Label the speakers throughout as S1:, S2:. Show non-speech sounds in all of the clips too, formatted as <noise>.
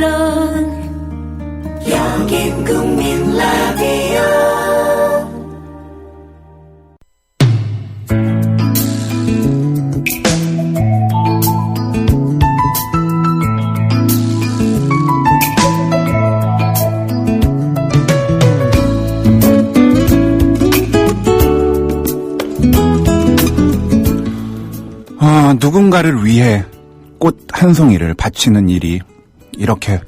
S1: 물론 여긴 국민 라디오.
S2: 아, 누군가를 위해 꽃 한 송이를 바치는 일이 이렇게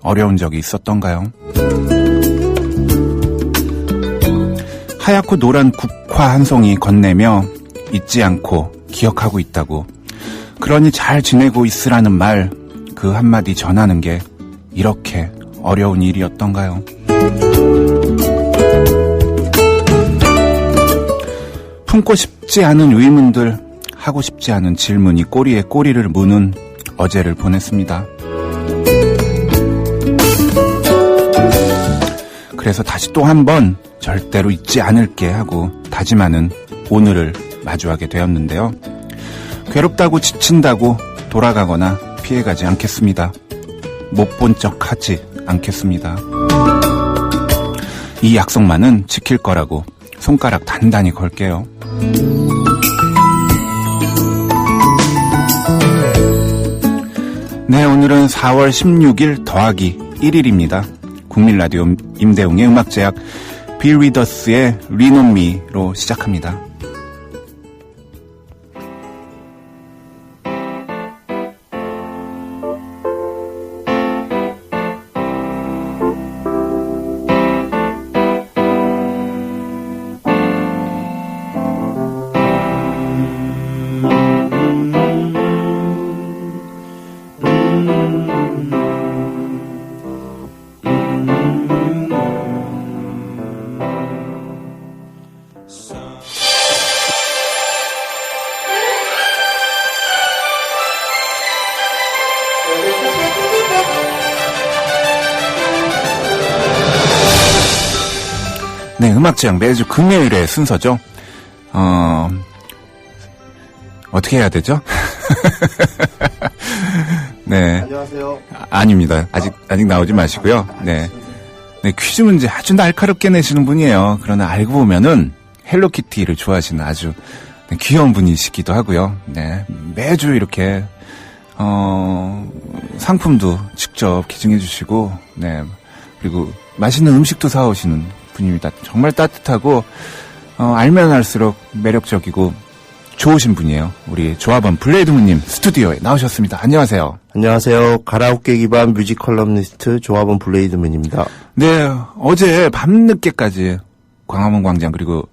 S2: 어려운 적이 있었던가요? 하얗고 노란 국화 한 송이 건네며 잊지 않고 기억하고 있다고. 그러니 잘 지내고 있으라는 말 그 한마디 전하는 게 이렇게 어려운 일이었던가요? 품고 싶지 않은 의문들, 하고 싶지 않은 질문이 꼬리에 꼬리를 무는 어제를 보냈습니다. 그래서 다시 또 한 번 절대로 잊지 않을게 하고 다짐하는 오늘을 마주하게 되었는데요. 괴롭다고 지친다고 돌아가거나 피해가지 않겠습니다. 못 본 척 하지 않겠습니다. 이 약속만은 지킬 거라고 손가락 단단히 걸게요. 네, 오늘은 4월 16일 더하기 1일입니다. 국민라디오 임대웅의 음악제약 빌리더스의 리노미로 시작합니다. 음악제약 매주 금요일의 순서죠. 어, 어떻게 해야 되죠? <laughs> 네.
S3: 안녕하세요.
S2: 아, 아닙니다. 아직, 아 직 나오지 마시고요. 네. 네, 퀴즈 문제 아주 날카롭게 내시는 분이에요. 그러나 알고 보면은 헬로키티를 좋아하시는 아주 네, 귀여운 분이시기도 하고요. 네. 매주 이렇게, 어, 상품도 직접 기증해 주시고, 네. 그리고 맛있는 음식도 사오시는 분입니다. 정말 따뜻하고, 어, 알면 알수록 매력적이고 좋으신 분이에요. 우리 조합원 블레이드무님 스튜디오에 나오셨습니다. 안녕하세요.
S3: 안녕하세요. 가라오케 기반 뮤직 컬럼니스트 조합원 블레이드맨입니다.
S2: 네, 어제 밤늦게까지 광화문 광장 그리고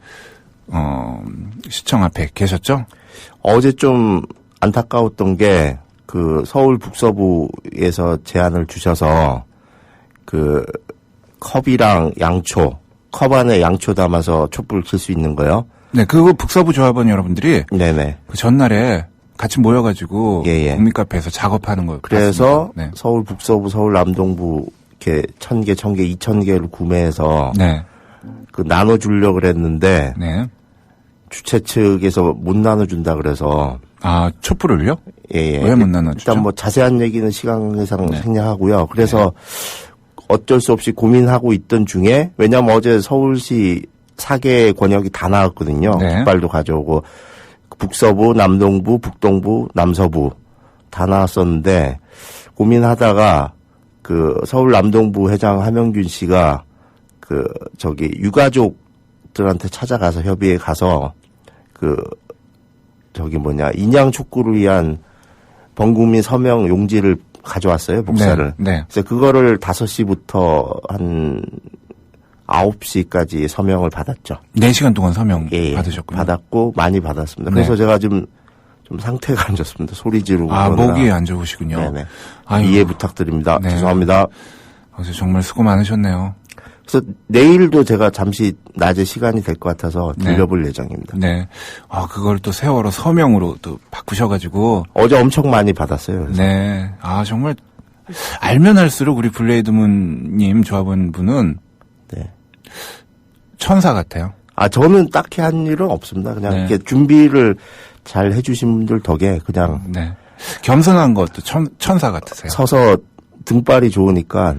S2: 어, 시청 앞에 계셨죠?
S3: 어제 좀 안타까웠던 게 그 서울 북서부에서 제안을 주셔서 그 컵이랑 양초, 컵 안에 양초 담아서 촛불 킬수 있는 거요.
S2: 네, 그거 북서부 조합원 여러분들이
S3: 네네.
S2: 그 전날에 같이 모여가지고
S3: 예, 예.
S2: 국민카페에서 작업하는 걸
S3: 그래서
S2: 봤습니다.
S3: 서울 북서부, 서울 남동부 이렇게 천 개, 천 개, 이천 개를 구매해서
S2: 네,
S3: 그 나눠주려고 그랬는데
S2: 네, 네.
S3: 주최 측에서 못 나눠준다 그래서
S2: 아 촛불을요?
S3: 예, 예.
S2: 왜 못 나눠주죠?
S3: 일단 뭐 자세한 얘기는 시간상
S2: 네.
S3: 생략하고요. 그래서 어쩔 수 없이 고민하고 있던 중에 왜냐면 어제 서울시 사개 권역이 다 나왔거든요.
S2: 네.
S3: 깃발도 가져오고 북서부, 남동부, 북동부, 남서부 다 나왔었는데 고민하다가 그 서울 남동부 회장 하명균 씨가 그 저기 유가족들한테 찾아가서 협의회 가서 그 저기 뭐냐 인양 촉구를 위한 범국민 서명 용지를 가져왔어요 복사를.
S2: 네, 네.
S3: 그래서 그거를 5시부터 한 9시까지 서명을 받았죠.
S2: 4시간 동안 서명
S3: 예, 예.
S2: 받으셨군요.
S3: 받았고 많이 받았습니다.
S2: 네.
S3: 그래서 제가 지금 좀 상태가 안 좋습니다. 소리 지르고
S2: 아. 목이 안 좋으시군요.
S3: 네네.
S2: 아유.
S3: 이해 부탁드립니다.
S2: 네.
S3: 죄송합니다.
S2: 어제 정말 수고 많으셨네요.
S3: 그래서 내일도 제가 잠시 낮에 시간이 될 것 같아서
S2: 네.
S3: 들려볼 예정입니다.
S2: 네. 아, 그걸 또 세월호 서명으로 또 바꾸셔가지고,
S3: 어제 엄청 많이 받았어요. 그래서
S2: 네. 아, 정말, 알면 할수록 우리 블레이드문님 조합원 분은
S3: 네.
S2: 천사 같아요.
S3: 아 저는 딱히 한 일은 없습니다. 그냥
S2: 네.
S3: 이렇게 준비를 잘 해주신 분들 덕에 그냥
S2: 네. 겸손한 것도 천, 천사 같으세요.
S3: 서서 등발이 좋으니까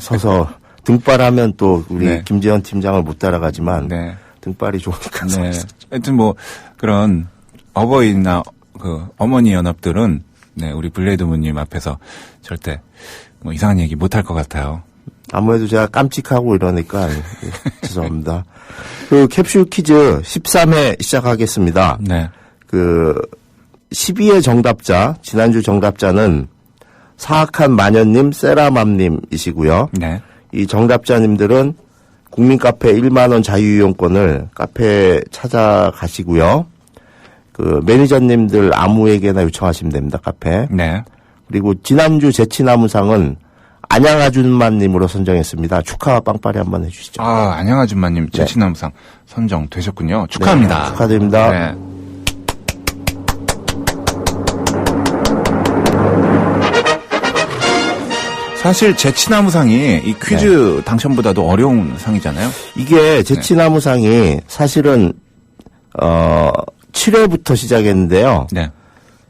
S3: 서서 <laughs> 등발하면 또 우리
S2: 네.
S3: 김재현 팀장을 못 따라가지만
S2: 네.
S3: 등발이 좋으니까 <laughs>
S2: 네. 하여튼 뭐 그런 어버이나 그 어머니 연합들은 네, 우리 블레이드무님 앞에서 절대 뭐 이상한 얘기 못 할 것 같아요.
S3: 아무래도 제가 깜찍하고 이러니까 예, 죄송합니다. <laughs> 그 캡슐 퀴즈 13회 시작하겠습니다.
S2: 네.
S3: 그 12회 정답자 지난주 정답자는 사악한 마녀님 세라맘님이시고요.
S2: 네.
S3: 이 정답자님들은 국민 카페 1만 원 자유 이용권을 카페에 찾아가시고요. 그 매니저님들 아무에게나 요청하시면 됩니다. 카페.
S2: 네.
S3: 그리고 지난주 제치나무상은 안양아준마님으로 선정했습니다. 축하 빵빠리 한번 해주시죠.
S2: 아, 안녕 아줌마님 제치나무상 선정 되셨군요. 축하합니다.
S3: 네, 축하드립니다.
S2: 네. 사실 제치나무상이 이 퀴즈
S3: 네.
S2: 당첨보다도 어려운 상이잖아요.
S3: 이게 제치나무상이 사실은 어 7회부터 시작했는데요.
S2: 네.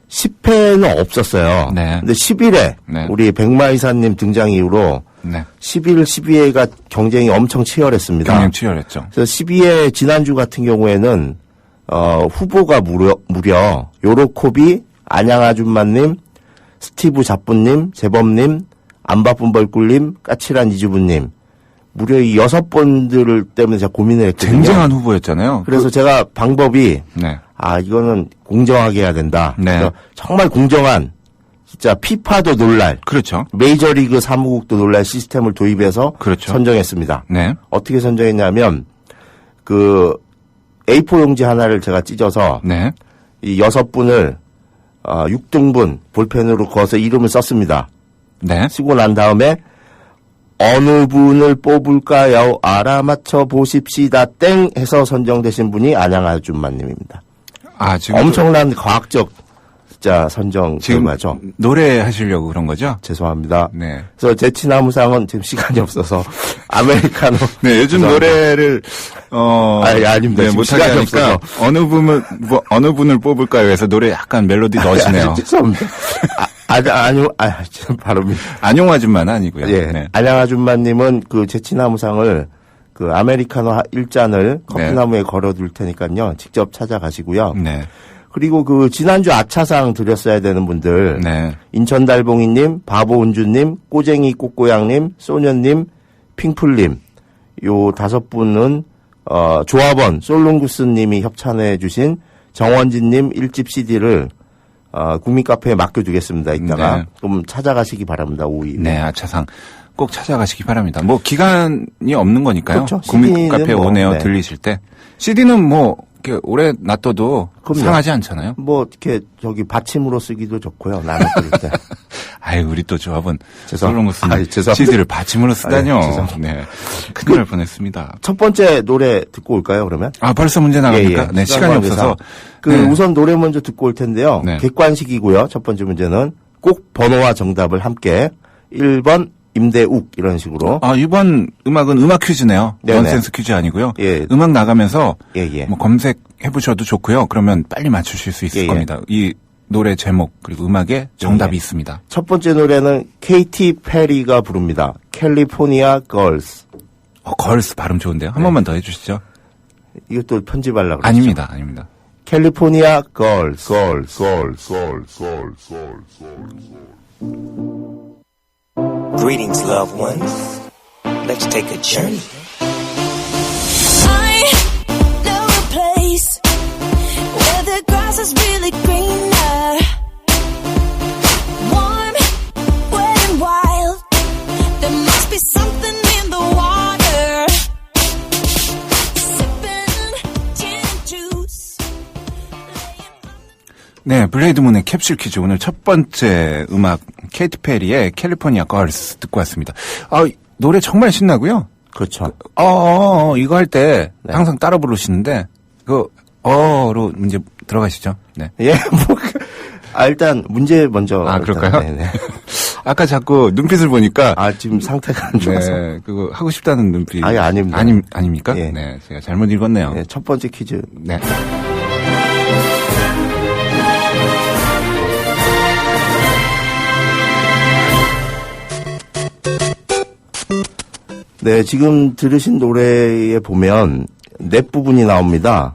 S3: 10회는 없었어요.
S2: 네.
S3: 근데 11회
S2: 네.
S3: 우리 백마이사님 등장 이후로
S2: 네.
S3: 11, 12회가 경쟁이 엄청 치열했습니다.
S2: 경영 치열했죠.
S3: 그래서 12회 지난주 같은 경우에는 어, 후보가 무려 무려 요로코비, 안양 아줌마님, 스티브 자뿌님, 재범님, 안 바쁜 벌꿀님, 까칠한 이주부님 무려 이 여섯 분들 때문에 제가 고민을 했거든요.
S2: 쟁쟁한 후보였잖아요.
S3: 그래서 제가 방법이
S2: 네.
S3: 아 이거는 공정하게 해야 된다.
S2: 네.
S3: 그래서 정말 공정한 진짜 피파도 놀랄
S2: 그렇죠.
S3: 메이저리그 사무국도 놀랄 시스템을 도입해서
S2: 그렇죠.
S3: 선정했습니다.
S2: 네.
S3: 어떻게 선정했냐면 그 A4 용지 하나를 제가 찢어서
S2: 네.
S3: 이 여섯 분을 어, 6등분 볼펜으로 그어서 이름을 썼습니다.
S2: 네.
S3: 쓰고 난 다음에 어느 분을 뽑을까요? 알아맞혀 보십시다. 땡 해서 선정되신 분이 안양 아줌마님입니다.
S2: 아, 지금
S3: 엄청난 과학적 진짜 선정
S2: 지금
S3: 결과죠.
S2: 노래 하시려고 그런 거죠?
S3: 죄송합니다.
S2: 네.
S3: 그래서 제치나무상은 지금 시간이 없어서 <laughs> 아메리카노. <laughs>
S2: 네, 요즘
S3: 죄송합니다.
S2: 노래를 어
S3: 아니, 아닙니다.
S2: 네, 못하게
S3: 시간이
S2: 하니까. 어느 분을 뭐, 어느 분을 뽑을까요? 해서 노래 약간 멜로디 넣으시네요.
S3: 아, 죄송합니다. 아, <laughs> 아니, 아니, 아, 참 발음이.
S2: 안용 아줌마는 아니고요.
S3: 예.
S2: 네.
S3: 안양 아줌마님은 그 제치나무상을 그 아메리카노 하- 일잔을 커피나무에 걸어둘 테니까요. 직접 찾아가시고요.
S2: 네.
S3: 그리고 그 지난주 아차상 드렸어야 되는 분들.
S2: 네.
S3: 인천달봉이님, 바보운주님, 꼬쟁이 꼬꼬양님, 소년님, 핑풀님. 요 다섯 분은 어, 조합원 솔롱구스님이 협찬해 주신 정원진님 1집 CD를 어, 국민 카페에 맡겨두겠습니다. 이따가
S2: 네.
S3: 좀 찾아가시기 바랍니다. 5위.
S2: 네, 아차상 꼭 찾아가시기 바랍니다. 뭐 기간이 없는 거니까요.
S3: 그렇죠.
S2: 국민 카페
S3: 뭐,
S2: 오네요
S3: 네.
S2: 들리실 때. CD는 뭐 이렇게 오래 놔둬도
S3: 그럼요.
S2: 상하지 않잖아요.
S3: 뭐 이렇게 저기 받침으로 쓰기도 좋고요. 나눠 드릴 때. <laughs>
S2: 아유, 우리 또 조합은
S3: 죄송-
S2: 솔롱구스
S3: 아이, 죄송합니다.
S2: CD를 받침으로 쓰다뇨. <laughs>
S3: 아유.
S2: 네. 큰일 날 뻔했습니다.
S3: 첫 번째 노래 듣고 올까요? 그러면?
S2: 아, 벌써 문제 나갑니까? 네, 시간이. 없어서.
S3: 그
S2: 네.
S3: 우선 노래 먼저 듣고 올 텐데요.
S2: 네.
S3: 객관식이고요. 첫 번째 문제는 꼭 번호와 정답을 함께 1번 임대욱 이런 식으로
S2: 아, 이번 음악은 음악 퀴즈네요.
S3: 네네.
S2: 넌센스 퀴즈 아니고요.
S3: 예.
S2: 음악 나가면서
S3: 예, 예.
S2: 뭐 검색해 보셔도 좋고요. 그러면 빨리 맞추실 수 있을
S3: 예, 예.
S2: 겁니다. 이 노래 제목 그리고 음악에 정답이
S3: 예.
S2: 있습니다.
S3: 첫 번째 노래는 케이티 페리가 부릅니다. 캘리포니아 걸스.
S2: 어, 걸스 발음 좋은데요. 한
S3: 네.
S2: 번만 더 해주시죠.
S3: 이것도 편집하려고 그랬죠.
S2: 아닙니다, 아닙니다.
S3: 캘리포니아 걸스. 걸스. 걸스. 걸스. 걸스.
S4: Greetings, loved ones. Let's take a journey.
S1: I know a place where the grass is really greener. Warm, wet, and wild. There must be something
S2: 네, 블레이드문의 캡슐 퀴즈 오늘 첫 번째 음악 케이티 페리의 캘리포니아 걸스 듣고 왔습니다. 아, 노래 정말 신나고요.
S3: 그렇죠.
S2: 어, 어, 어, 이거 할때
S3: 네.
S2: 항상 따라 부르시는데 그 어로 문제 들어가시죠. 네. <laughs>
S3: 예, 뭐, 그- 아, 일단 문제 먼저.
S2: 아,
S3: 일단,
S2: 그럴까요?
S3: 네네. <laughs>
S2: 아까 자꾸 눈빛을 보니까
S3: 아, 지금 상태가 안 좋아서.
S2: 네, 그거 하고 싶다는 눈빛.
S3: 아니, 아닙니다.
S2: 아니, 아닙니까?
S3: 예.
S2: 네, 제가 잘못 읽었네요.
S3: 네, 첫 번째 퀴즈.
S2: 네.
S3: 네, 지금 들으신 노래에 보면 랩 부분이 나옵니다.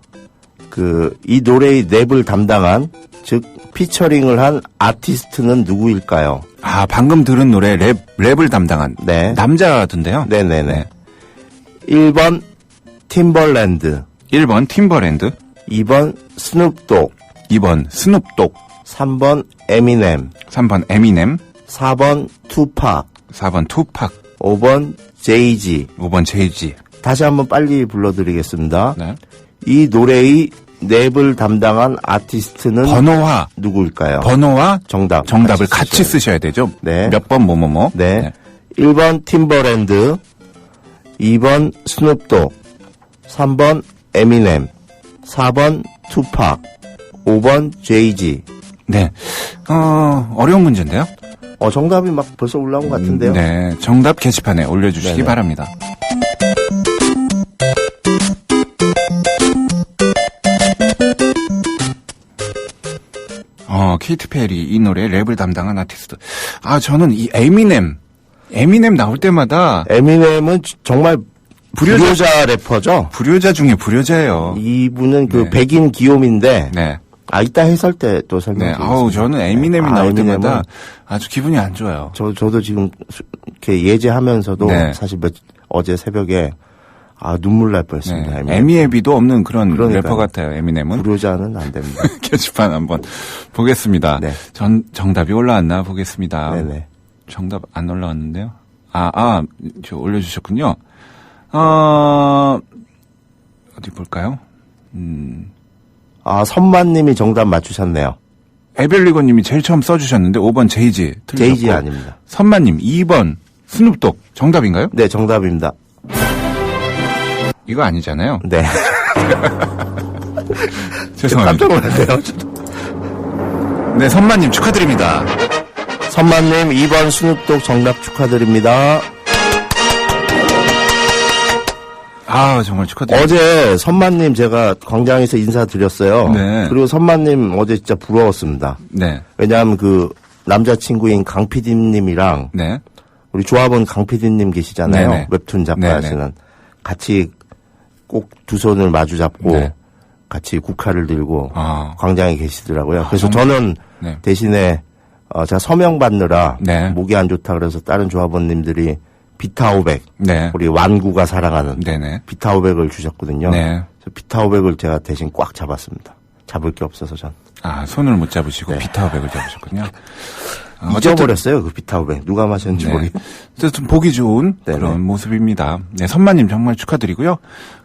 S3: 그, 이 노래의 랩을 담당한, 즉, 피처링을 한 아티스트는 누구일까요?
S2: 아, 방금 들은 노래 랩, 랩을 담당한
S3: 네.
S2: 남자던데요.
S3: 네 네 네. 1번 팀벌랜드,
S2: 1번 팀버랜드,
S3: 2번 스눕독,
S2: 2번 스눕독,
S3: 3번 에미넴,
S2: 3번 에미넴,
S3: 4번 투팍,
S2: 4번 투팍,
S3: 5번 제이지.
S2: 5번 제이지.
S3: 다시 한번 빨리 불러드리겠습니다.
S2: 네.
S3: 이 노래의 랩을 담당한 아티스트는
S2: 번호와
S3: 누구일까요?
S2: 번호와
S3: 정답.
S2: 정답을 같이
S3: 쓰셔야
S2: 쓰셔야 되죠.
S3: 네.
S2: 몇 번 뭐뭐뭐.
S3: 네. 1번 팀버랜드, 2번 스눕독, 3번 에미넴, 4번 투팍, 5번 제이지.
S2: 네. 어, 어려운 문제인데요.
S3: 어, 정답이 막 벌써 올라온 것 같은데요.
S2: 네. 정답 게시판에 올려주시기
S3: 네네.
S2: 바랍니다. 어, 케이트 페리 이 노래 랩을 담당한 아티스트. 아, 저는 이 에미넴, 에미넴 나올 때마다
S3: 에미넴은 정말
S2: 불효자-
S3: 불효자, 래퍼죠.
S2: 불효자 중에 불효자예요.
S3: 이분은 그
S2: 네.
S3: 백인 기욤인데
S2: 네.
S3: 아 이따 해설 때또
S2: 네.
S3: 설명드리겠습니다.
S2: 아우, 저는 에미넴이
S3: 아,
S2: 나올
S3: 에미넴은
S2: 때마다 아주 기분이 안 좋아요.
S3: 저 저도 지금 수- 이렇게 예제하면서도
S2: 네.
S3: 사실 몇, 어제 새벽에 아 눈물 날 뻔했습니다.
S2: 네. 에미에비도 없는 그런
S3: 그러니까요.
S2: 래퍼 같아요, 에미넴은.
S3: 불효자는 안 됩니다. <laughs>
S2: 게시판 한번 보겠습니다.
S3: 네.
S2: 전 정답이 올라왔나 보겠습니다.
S3: 네네.
S2: 정답 안 올라왔는데요. 아, 아, 저 올려주셨군요. 어, 어디 볼까요? 음,
S3: 아 선만님이 정답 맞추셨네요.
S2: 에벨리고님이 제일 처음 써주셨는데 5번 제이지 틀리셨고
S3: 제이지 아닙니다.
S2: 선마님 2번 스눕독 정답인가요?
S3: 네 정답입니다.
S2: 이거 아니잖아요.
S3: 네. <laughs>
S2: 죄송합니다.
S3: 깜짝 놀랐네요.
S2: 네, 선마님 축하드립니다.
S3: 선만님 2번 스눕독 정답 축하드립니다.
S2: 아 정말 축하드립니다.
S3: 어제 선만님 제가 광장에서 인사드렸어요.
S2: 네.
S3: 그리고 선만님 어제 진짜 부러웠습니다.
S2: 네,
S3: 왜냐하면 그 남자친구인 강 PD님이랑
S2: 네,
S3: 우리 조합원 강 PD님 계시잖아요.
S2: 네네.
S3: 웹툰 작가
S2: 네네.
S3: 하시는. 같이 꼭 두 손을 마주 잡고
S2: 네.
S3: 같이 국화를 들고
S2: 아.
S3: 광장에 계시더라고요. 그래서
S2: 정말?
S3: 저는
S2: 네.
S3: 대신에 어, 제가 서명 받느라
S2: 네.
S3: 목이 안 좋다 그래서 다른 조합원님들이 비타오백
S2: 네,
S3: 우리 완구가 사랑하는
S2: 네네.
S3: 비타오백을 주셨거든요.
S2: 네.
S3: 비타오백을 제가 대신 꽉 잡았습니다. 잡을 게 없어서 전
S2: 아, 손을 못 잡으시고
S3: 네.
S2: 비타오백을 잡으셨군요. 아, 어쨌든
S3: 잊어버렸어요 그 비타오백 누가 마셨는지
S2: 네.
S3: 모르겠.
S2: 어쨌든 보기 좋은
S3: 네네.
S2: 그런 모습입니다. 네, 선마님 정말 축하드리고요.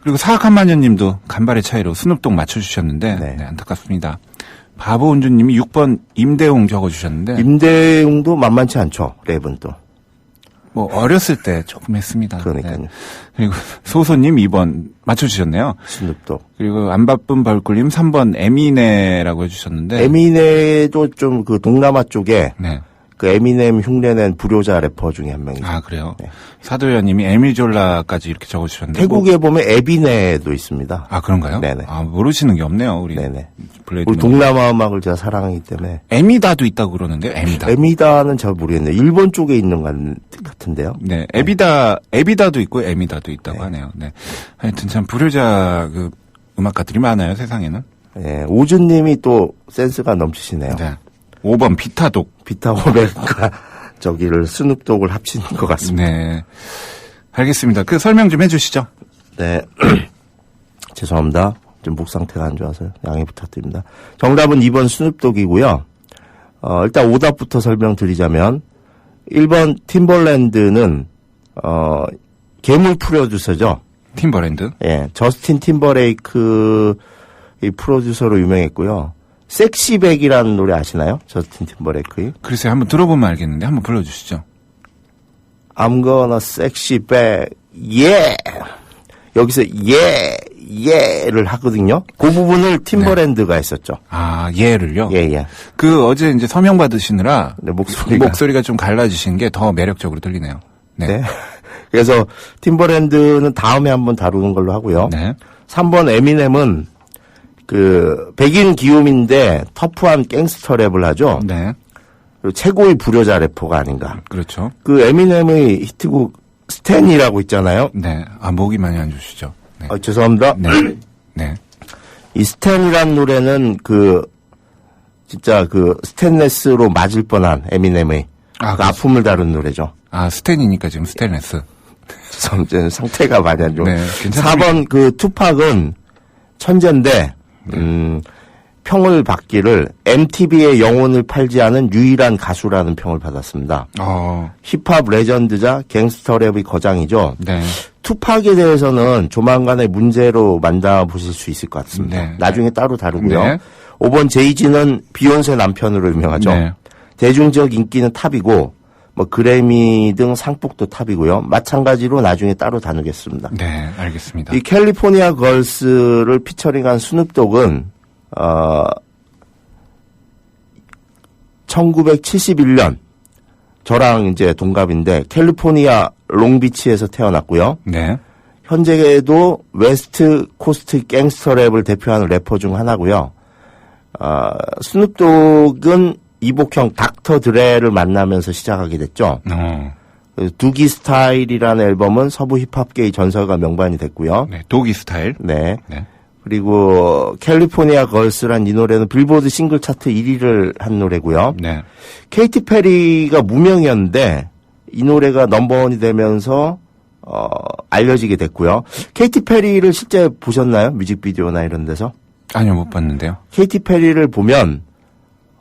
S2: 그리고 사악한마녀님도 간발의 차이로 스눕독 맞춰주셨는데
S3: 네.
S2: 네, 안타깝습니다. 바보 운주님이 6번 임대웅 적어주셨는데
S3: 임대웅도 만만치 않죠 랩은 또
S2: 뭐 어렸을 때 조금 했습니다.
S3: 그러니까요.
S2: 네. 그리고 소소님 2번 맞춰주셨네요.
S3: 스눕도
S2: 그리고 안 바쁜 벌꿀님 3번 에미네라고 해주셨는데
S3: 에미넴도 좀 그 동남아 쪽에
S2: 네.
S3: 그 에미넴 흉내낸 불효자 래퍼 중에 한 명이죠.
S2: 아 그래요.
S3: 네.
S2: 사도연님이 에미졸라까지 이렇게 적어주셨는데
S3: 태국에 보면 에비네도 있습니다.
S2: 아 그런가요?
S3: 네네.
S2: 아 모르시는 게 없네요 우리
S3: 네네. 우리 동남아 음악을 제가 사랑하기 때문에
S2: 에미다도 있다고 그러는데요. 에미다.
S3: 에미다는 잘 모르겠네요. 일본 쪽에 있는 것 같은데요.
S2: 네, 에비다 에비다도 있고 에미다도 있다고 하네요. 네. 하여튼 참 불효자 그 음악가들이 많아요 세상에는.
S3: 예, 오준님이 또 센스가 넘치시네요.
S2: 네. 5번 비타독.
S3: 비타오백과 <laughs> 저기를 스눕독을 합친 것 같습니다.
S2: 네. 알겠습니다. 그 설명 좀 해주시죠.
S3: 네. <clears throat> 죄송합니다. 좀 목 상태가 안 좋아서요. 양해 부탁드립니다. 정답은 2번 스눕독이고요. 어, 일단 오답부터 설명드리자면 1번 팀벌랜드는 어, 괴물 프로듀서죠.
S2: 팀버랜드.
S3: 예, 저스틴 팀버레이크 이 프로듀서로 유명했고요. 섹시백이라는 노래 아시나요? 저스틴 팀버레이크의
S2: 글쎄 한번 들어보면 알겠는데 한번 불러주시죠.
S3: I'm gonna sexy back, yeah. 여기서 yeah, yeah를 하거든요. 그 부분을 팀버랜드가 했었죠.
S2: 아 얘를요.
S3: 예, 예.
S2: 그 어제 이제 서명 받으시느라
S3: 네, 목소리가.
S2: 목소리가 좀 갈라지신 게 더 매력적으로 들리네요. 네.
S3: 네. <laughs> 그래서 팀버랜드는 다음에 한번 다루는 걸로 하고요.
S2: 네.
S3: 3번 에미넴은 그 백인 기욤인데 터프한 갱스터 랩을 하죠.
S2: 네.
S3: 최고의 불효자 래퍼가 아닌가.
S2: 그렇죠.
S3: 그 에미넴의 히트곡 스탠이라고 있잖아요.
S2: 네. 아, 목이 많이 안 좋으시죠? 네.
S3: 어, 죄송합니다.
S2: 네. <clears throat> 네.
S3: 이 스탠이란 노래는 그 진짜 그 스탠레스로 맞을 뻔한 에미넴의
S2: 아,
S3: 그 아픔을 다룬 노래죠.
S2: 아, 스탠이니까 지금 스테인레스.
S3: 점점 상태가 많이 안 좋아.
S2: 네, 괜찮습니다.
S3: 4번 그 투팍은 천재인데 음, 평을 받기를 MTV의 영혼을 팔지 않은 유일한 가수라는 평을 받았습니다.
S2: 어,
S3: 힙합 레전드자 갱스터 랩의 거장이죠.
S2: 네.
S3: 투팍에 대해서는 조만간에 문제로 만나보실 수 있을 것 같습니다.
S2: 네.
S3: 나중에 따로 다루고요.
S2: 네.
S3: 5번 제이지는 비욘세 남편으로 유명하죠.
S2: 네.
S3: 대중적 인기는 탑이고 뭐 그래미 등 상복도 탑이고요. 마찬가지로 나중에 따로 다루겠습니다.
S2: 네, 알겠습니다.
S3: 이 캘리포니아 걸스를 피처링한 스눕독은 어 1971년 저랑 이제 동갑인데 캘리포니아 롱비치에서 태어났고요.
S2: 네.
S3: 현재에도 웨스트 코스트 갱스터 랩을 대표하는 래퍼 중 하나고요. 어, 스눕독은 이복형 닥터 드레를 만나면서 시작하게 됐죠.
S2: 어,
S3: 그 두기 스타일이라는 앨범은 서부 힙합계의 전설과 명반이 됐고요.
S2: 네. 도기 스타일.
S3: 네.
S2: 네.
S3: 그리고 캘리포니아 걸스란 이 노래는 빌보드 싱글 차트 1위를 한 노래고요.
S2: 네.
S3: 케이티 페리가 무명이었는데 이 노래가 넘버원이 되면서 어, 알려지게 됐고요. 케이티 페리를 실제 보셨나요? 뮤직비디오나 이런 데서?
S2: 아니요, 못 봤는데요.
S3: 케이티 페리를 보면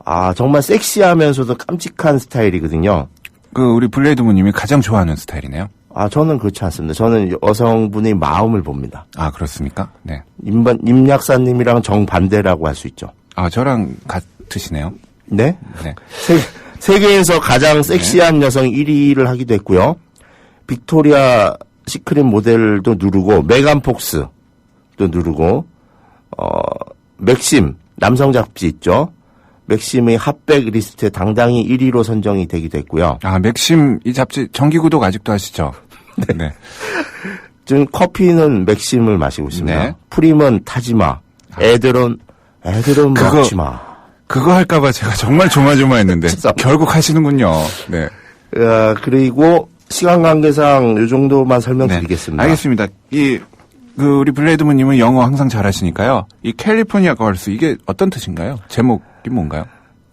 S3: 아 정말 섹시하면서도 깜찍한 스타일이거든요.
S2: 그, 우리 블레이드무님이 가장 좋아하는 스타일이네요.
S3: 아 저는 그렇지 않습니다. 저는 여성분의 마음을 봅니다.
S2: 아, 그렇습니까? 네.
S3: 임반, 임약사님이랑 정반대라고 할 수 있죠.
S2: 아, 저랑 같으시네요.
S3: 네?
S2: 네.
S3: 세, 세계에서 가장 섹시한 여성 1위를 하기도 했고요. 빅토리아 시크릿 모델도 누르고 메간 폭스도 누르고 어 맥심 남성 잡지 있죠. 맥심의 핫백 리스트에 당당히 1위로 선정이 되기도 했고요.
S2: 아, 맥심 이 잡지 정기 구독 아직도 하시죠? <laughs> 네.
S3: 지금 커피는 맥심을 마시고 있습니다.
S2: 네.
S3: 프림은 타지마. 애들은 애들은
S2: 그거-
S3: 먹지 마.
S2: 그거 할까봐 제가 정말 조마조마했는데. <laughs> 결국 하시는군요. 네.
S3: 어, 그리고 시간 관계상 이 정도만 설명드리겠습니다.
S2: 네. 알겠습니다. 이, 그, 우리 블레이드무님은 영어 항상 잘하시니까요. 이 캘리포니아 걸스, 이게 어떤 뜻인가요? 제목 이 뭔가요?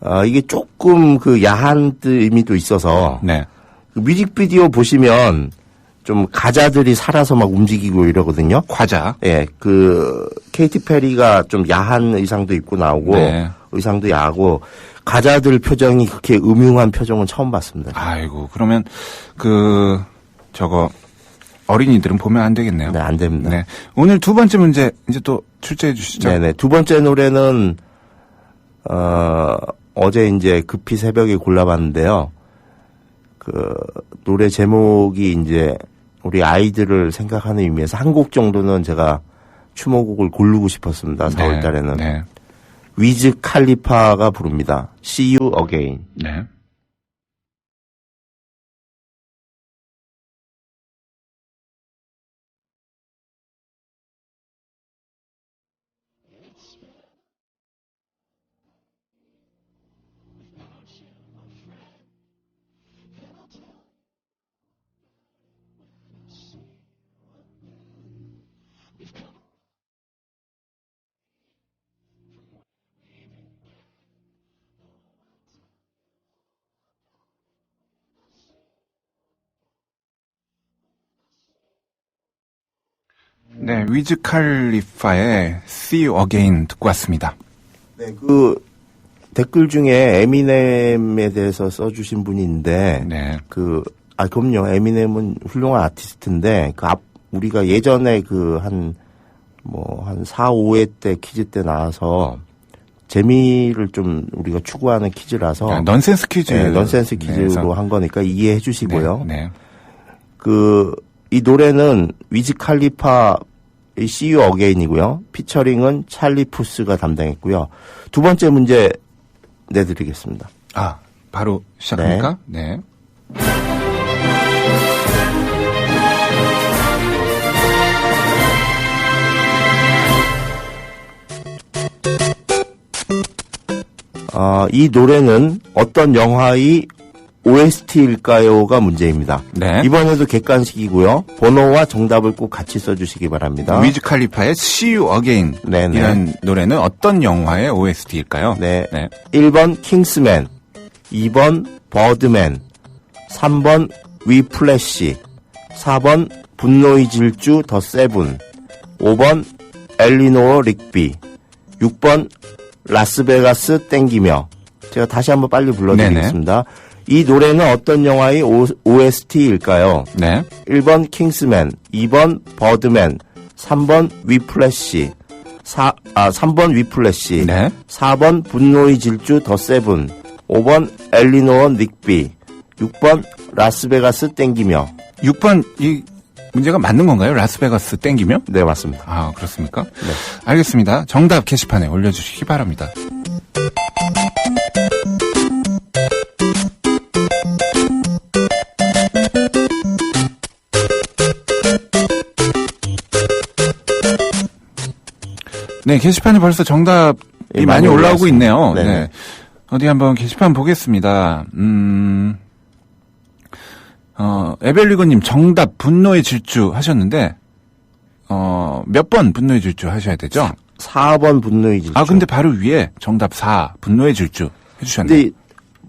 S3: 어, 이게 조금 그 야한 의미도 있어서
S2: 네.
S3: 그 뮤직비디오 보시면 좀 가자들이 살아서 막 움직이고 이러거든요.
S2: 과자.
S3: 예, 그 케이티 페리가 좀 야한 의상도 입고 나오고
S2: 네.
S3: 의상도 야하고 가자들 표정이 그렇게 음흉한 표정은 처음 봤습니다.
S2: 아이고, 그러면 그, 저거, 어린이들은 보면 안 되겠네요.
S3: 네, 안 됩니다.
S2: 네. 오늘 두 번째 문제 이제 또 출제해 주시죠.
S3: 네 네. 두 번째 노래는, 어, 어제 이제 급히 새벽에 골라봤는데요. 그, 노래 제목이 이제 우리 아이들을 생각하는 의미에서 한 곡 정도는 제가 추모곡을 고르고 싶었습니다. 4월 달에는.
S2: 네.
S3: 위즈 칼리파가 부릅니다. See you again.
S2: 네. 네, 위즈 칼리파의 See You Again 듣고 왔습니다.
S3: 네, 그 댓글 중에 에미넴에 대해서 써주신 있는데,
S2: 네.
S3: 그, 아, 그럼요. 에미넴은 훌륭한 아티스트인데, 그 앞, 우리가 예전에 그 한, 뭐, 한 4, 5회 때 퀴즈 때 나와서 재미를 좀 우리가 추구하는 퀴즈라서.
S2: 아, 넌센스 퀴즈.
S3: 네, 넌센스
S2: 네,
S3: 퀴즈로
S2: 그래서-
S3: 한 거니까 이해해 주시고요.
S2: 네, 네.
S3: 그, 이 노래는 위즈 칼리파 의 See You Again이고요. 피처링은 찰리 푸스가 담당했고요. 두 번째 문제 내드리겠습니다.
S2: 아, 바로 시작합니까? 네.
S3: 아, 이 노래는 어떤 영화의 OST일까요가 문제입니다.
S2: 네.
S3: 이번에도 객관식이고요. 번호와 정답을 꼭 같이 써주시기 바랍니다.
S2: 위즈 칼리파의 See You Again
S3: 네네.
S2: 이라는 노래는 어떤 영화의 OST일까요?
S3: 네. 1번 킹스맨, 2번 버드맨, 3번 위플래시, 4번 분노의 질주 더 세븐, 5번 엘리노어 릭비, 6번 라스베가스 땡기며 제가 다시 한번 빨리 불러드리겠습니다. 이 노래는 어떤 영화의 OST일까요?
S2: 네.
S3: 1번 킹스맨, 2번 버드맨, 3번 위플래시, 4, 아, 3번 위플래시,
S2: 네.
S3: 4번 분노의 질주 더 세븐, 5번 엘리노어 닉비, 6번 라스베가스 땡기며.
S2: 6번 이 문제가 맞는 건가요? 라스베가스 땡기며?
S3: 네, 맞습니다.
S2: 아, 그렇습니까? 네. 알겠습니다. 정답 게시판에 올려주시기 바랍니다. 네, 게시판에 벌써 정답이
S3: 예,
S2: 많이
S3: 많이
S2: 올라오고. 있네요.
S3: 네네.
S2: 네. 어디 한번 게시판 보겠습니다. 음, 어, 에벨리고님 정답 분노의 질주 하셨는데, 어, 몇 번 분노의 질주 하셔야 되죠?
S3: 4번 분노의 질주.
S2: 아, 근데 바로 위에 정답 4, 분노의 질주 해 주셨네요.
S3: 근데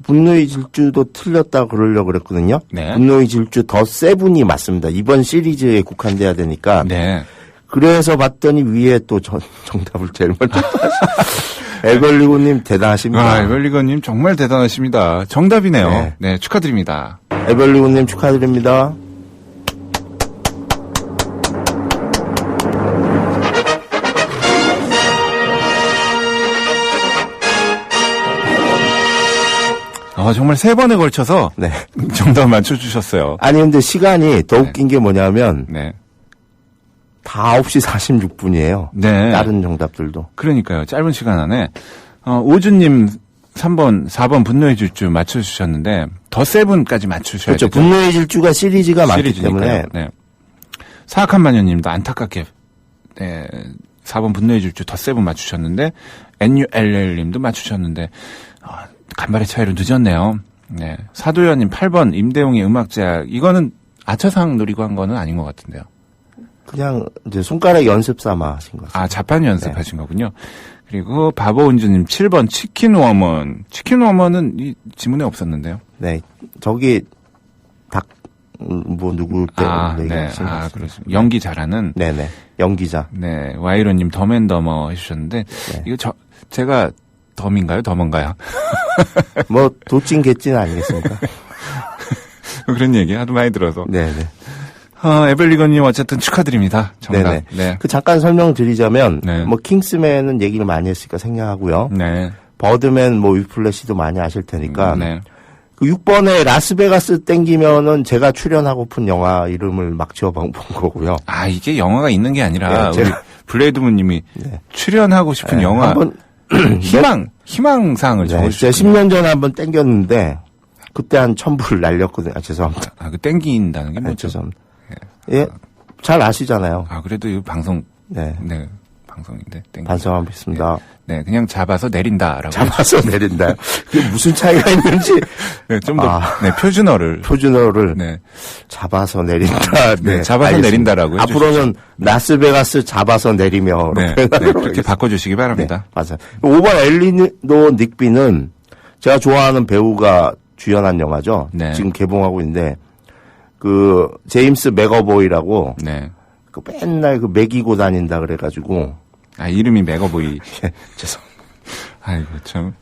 S3: 분노의 질주도 틀렸다 그러려고 그랬거든요.
S2: 네.
S3: 분노의 질주 더 세븐이 맞습니다. 이번 시리즈에 국한돼야 되니까.
S2: 네.
S3: 그래서 봤더니 위에 또 저- 정답을 제일 먼저 에벨리고님 <laughs> 대단하십니다.
S2: 아, 에벨리고님 정말 대단하십니다. 정답이네요.
S3: 네.
S2: 네, 축하드립니다.
S3: 에벨리고님 축하드립니다.
S2: 아, 정말 세 번에 걸쳐서
S3: 네. <laughs>
S2: 정답 맞춰주셨어요.
S3: 아니 근데 시간이 더 웃긴 게 뭐냐면
S2: 네.
S3: 다 9시 46분이에요.
S2: 네.
S3: 다른 정답들도.
S2: 그러니까요. 짧은 시간 안에. 어, 오주님 3번, 4번 분노의 질주 맞춰주셨는데, 더 세븐까지 맞추셔야
S3: 그렇죠.
S2: 되죠.
S3: 분노의 질주가 시리즈가 많기 때문에
S2: 시리즈니까요. 네. 사악한 마녀님도 안타깝게, 네, 4번 분노의 질주 더 세븐 맞추셨는데, NULL님도 맞추셨는데, 어, 간발의 차이로 늦었네요. 네. 사도연님 8번 임대용의 음악제약. 이거는 아차상 노리고 한 거는 아닌 것 같은데요.
S3: 그냥 이제 손가락 연습 삼아 하신 것 같아요.
S2: 아, 자판 연습하신 거군요. 그리고 바보운주님 7번 치킨 워먼. 치킨 워먼은 이 지문에 없었는데요.
S3: 네. 저기 닭 뭐 누구 때
S2: 아, 네. 아. 그렇습니다. 연기 잘하는.
S3: 네네. 연기자.
S2: 네. 와이로님 덤앤더머 해주셨는데,
S3: 네.
S2: 이거 저, 제가 덤인가요? 더먼가요?
S3: 뭐 도찐 개찐 아니겠습니까? <laughs>
S2: 그런 얘기 하도 많이 들어서.
S3: 네네.
S2: 어, 에벨리건님 어쨌든 축하드립니다. 정답.
S3: 네네.
S2: 네.
S3: 그 잠깐 설명드리자면
S2: 네.
S3: 뭐 킹스맨은 얘기를 많이 했으니까 생략하고요.
S2: 네.
S3: 버드맨 뭐 위플래시도 많이 아실 테니까
S2: 네.
S3: 그 6번에 라스베가스 땡기면은 제가 출연하고픈 영화 이름을 막 지어본 거고요.
S2: 아, 이게 영화가 있는 게 아니라,
S3: 네,
S2: 우리
S3: 제가-
S2: 블레이드문님이
S3: 네.
S2: 출연하고 싶은
S3: 네,
S2: 영화,
S3: 한번 <clears throat>
S2: 희망, 희망상을
S3: 네, 제가
S2: 적어주셨군요.
S3: 10년 전에 한번 땡겼는데 그때 한 천불 날렸거든요. 아, 죄송합니다.
S2: 아, 그 땡긴다는 게
S3: 아,
S2: 뭐죠?
S3: 죄송합니다. 예, 잘 아시잖아요.
S2: 아, 그래도 이 방송,
S3: 네,
S2: 네, 방송인데, 땡기.
S3: 반성하겠습니다.
S2: 네, 그냥 잡아서 내린다라고.
S3: 잡아서 <laughs> 내린다. 그게 무슨 차이가 <laughs> 있는지
S2: 네, 좀 더,
S3: 아.
S2: 네, 표준어를.
S3: 표준어를
S2: 네.
S3: 잡아서 내린다.
S2: 네, 잡아서
S3: 알겠습니다.
S2: 내린다라고
S3: 앞으로는 라스베가스 잡아서 내리며
S2: 네, 네, 그렇게. 바꿔주시기 바랍니다.
S3: 네, 맞아요. 5번 엘리노 닉비는 제가 좋아하는 배우가 주연한 영화죠.
S2: 네.
S3: 지금 개봉하고 있는데 그 제임스 맥어보이라고
S2: 네.
S3: 그 맨날 그 매기고 다닌다 그래가지고
S2: 아, 이름이 맥어보이. <laughs>
S3: 예, 죄송.
S2: 아이고, 참.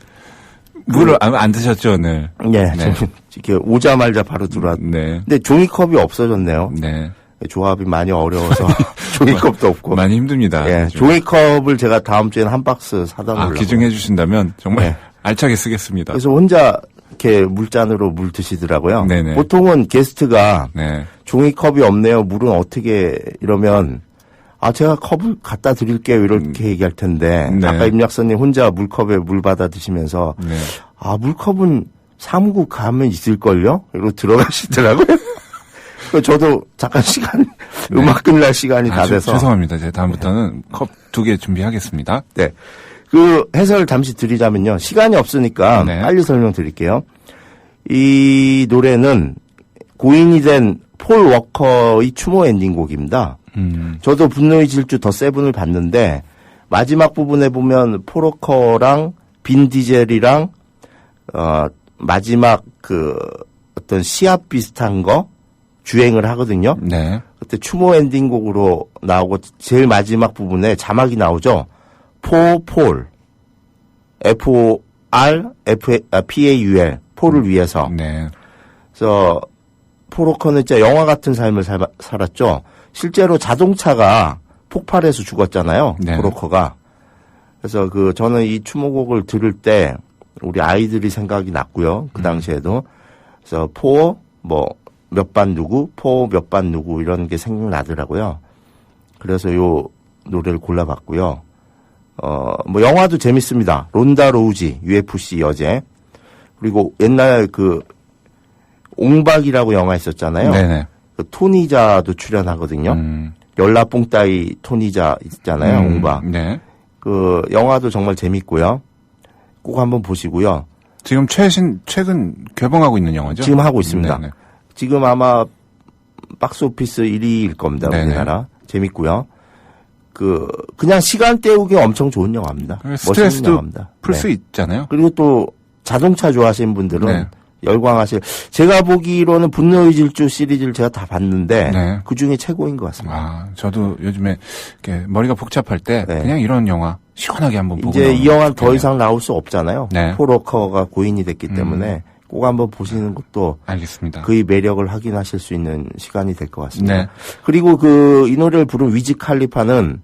S2: 물을 안, 안 드셨죠, 오늘?
S3: 예,
S2: 네.
S3: 좀 이렇게 오자마자 바로 들어왔.
S2: 네.
S3: 근데 종이컵이 없어졌네요.
S2: 네.
S3: 조합이 많이 어려워서 <laughs> <laughs> 종이컵도 없고.
S2: 많이 힘듭니다.
S3: 예,
S2: 요즘.
S3: 종이컵을 제가 다음 주에는 한 박스 사다
S2: 아,
S3: 놓으려고.
S2: 기증해 주신다면 정말
S3: 네.
S2: 알차게 쓰겠습니다.
S3: 그래서 혼자 이렇게 물잔으로 물 드시더라고요.
S2: 네네.
S3: 보통은 게스트가
S2: 네.
S3: 종이컵이 없네요. 물은 어떻게 이러면 아 제가 컵을 갖다 드릴게요 이렇게 얘기할 텐데
S2: 네.
S3: 아까 임 약사님 혼자 물컵에 물 받아 드시면서
S2: 네.
S3: 아 물컵은 사무국 가면 있을걸요? 이러고 들어가시더라고요. 그 <laughs> 저도 잠깐 시간 음악 끝날 시간이 다
S2: 아, 주-
S3: 돼서
S2: 죄송합니다. 제가 다음부터는 컵 두 개 준비하겠습니다.
S3: 네. 그 해설 잠시 드리자면요. 시간이 없으니까
S2: 네.
S3: 빨리 설명드릴게요. 이 노래는 고인이 된 폴 워커의 추모 엔딩곡입니다.
S2: 음,
S3: 저도 분노의 질주 더 세븐을 봤는데 마지막 부분에 보면 폴 워커랑 빈 디젤이랑 어 마지막 그 어떤 시합 비슷한 거 주행을 하거든요.
S2: 네.
S3: 그때 추모 엔딩곡으로 나오고 제일 마지막 부분에 자막이 나오죠. 포폴 F O R F 아, P A U L 폴을 위해서.
S2: 네.
S3: 그래서 포로커는 진짜 영화 같은 삶을 살, 살았죠. 실제로 자동차가 폭발해서 죽었잖아요.
S2: 네.
S3: 포로커가. 그래서 그 저는 이 추모곡을 들을 때 우리 아이들이 생각이 났고요. 그 당시에도. 그래서 포 뭐 몇 반 누구, 포 몇 반 누구 이런 게 생각나더라고요. 그래서 요 노래를 골라봤고요. 어, 뭐 영화도 재밌습니다. 론다 로우지, UFC 여제. 그리고 옛날 그 옹박이라고 영화 있었잖아요.
S2: 네네.
S3: 그 토니자도 출연하거든요.
S2: 음,
S3: 열라뽕 따위 토니자 있잖아요.
S2: 음,
S3: 옹박.
S2: 네.
S3: 그 영화도 정말 재밌고요. 꼭 한번 보시고요.
S2: 지금 최신, 최근 개봉하고 있는 영화죠?
S3: 지금 하고 있습니다.
S2: 네네.
S3: 지금 아마 박스 오피스 1위일 겁니다.
S2: 네네.
S3: 우리나라. 재밌고요. 그 그냥 시간 때우기 엄청 좋은 영화입니다. 멋있는
S2: 스트레스도
S3: 영화입니다.
S2: 풀
S3: 네.
S2: 수 있잖아요.
S3: 그리고 또 자동차 좋아하시는 분들은
S2: 네.
S3: 열광하실. 제가 보기로는 분노의 질주 시리즈를 제가 다 봤는데
S2: 네.
S3: 그 중에 최고인 것 같습니다.
S2: 아, 저도 요즘에 이렇게 머리가 복잡할 때
S3: 네.
S2: 그냥 이런 영화 시원하게 한번 보고
S3: 이제 이 영화는 더. 이상 나올 수 없잖아요.
S2: 네. 음.
S3: 포로커가 고인이 됐기 때문에 꼭 한번 보시는 것도
S2: 알겠습니다.
S3: 그의 매력을 확인하실 수 있는 시간이 될 것 같습니다.
S2: 네.
S3: 그리고 그 이 노래를 부른 위즈 칼리파는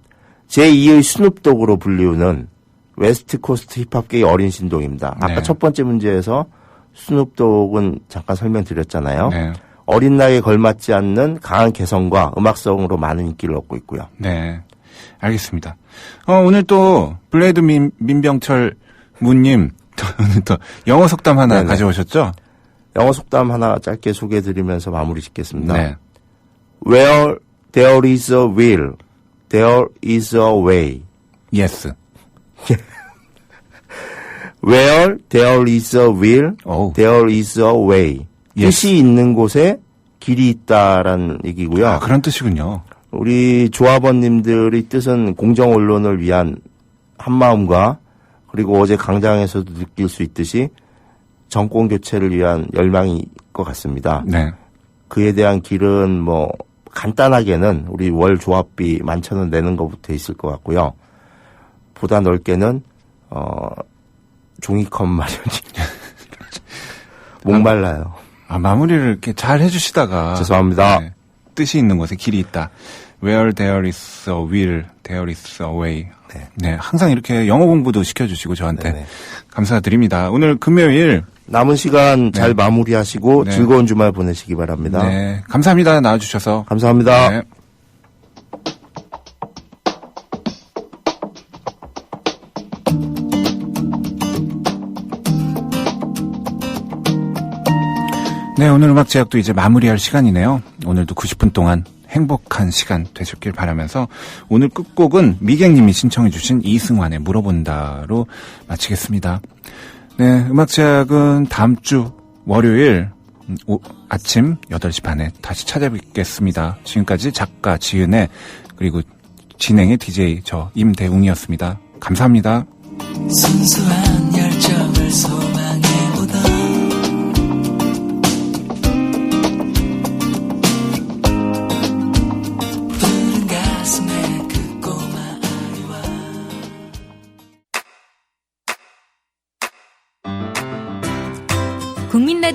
S3: 제2의 스눕독으로 불리우는 웨스트 코스트 힙합계의 어린 신동입니다. 아까
S2: 네.
S3: 첫 번째 문제에서 스눕독은 잠깐 설명드렸잖아요.
S2: 네.
S3: 어린 나이에 걸맞지 않는 강한 개성과 음악성으로 많은 인기를 얻고 있고요.
S2: 네. 알겠습니다. 어, 오늘 또 블레이드 민, 민병철 무님 또 영어 속담 하나
S3: 네네.
S2: 가져오셨죠?
S3: 영어 속담 하나 짧게 소개해드리면서 마무리 짓겠습니다.
S2: 네.
S3: Where there is a will, there is a way.
S2: 예스. <laughs>
S3: Where there is a will,
S2: 어우.
S3: there is a way.
S2: Yes.
S3: 뜻이 있는 곳에 길이 있다라는 얘기고요.
S2: 아, 그런 뜻이군요.
S3: 우리 조합원님들의 뜻은 공정 언론을 위한 한마음과 그리고 어제 강장에서도 느낄 수 있듯이 정권 교체를 위한 열망이 것 같습니다.
S2: 네.
S3: 그에 대한 길은 뭐 간단하게는 우리 월 조합비 만천 원 내는 것부터 있을 것 같고요. 보다 넓게는 어 종이컵 마련이 <laughs> 목말라요.
S2: 아, 마무리를 이렇게 잘 해주시다가.
S3: 죄송합니다.
S2: 네. 뜻이 있는 곳에 길이 있다. Where there is a will, there is a way. 네. 항상 이렇게 영어 공부도 시켜주시고 저한테
S3: 네네.
S2: 감사드립니다. 오늘 금요일.
S3: 남은 시간 잘 마무리하시고
S2: 네.
S3: 즐거운 주말 보내시기 바랍니다.
S2: 네. 감사합니다. 나와주셔서.
S3: 감사합니다.
S2: 네. 네, 오늘 음악 제약도 이제 마무리할 시간이네요. 오늘도 90분 동안 행복한 시간 되셨길 바라면서 오늘 끝곡은 미경님이 신청해주신 이승환의 물어본다로 마치겠습니다. 네, 음악 제약은 다음 주 월요일 음, 오- 아침 8시 반에 다시 찾아뵙겠습니다. 지금까지 작가 지은의 그리고 진행의 DJ 저 임대웅이었습니다. 감사합니다.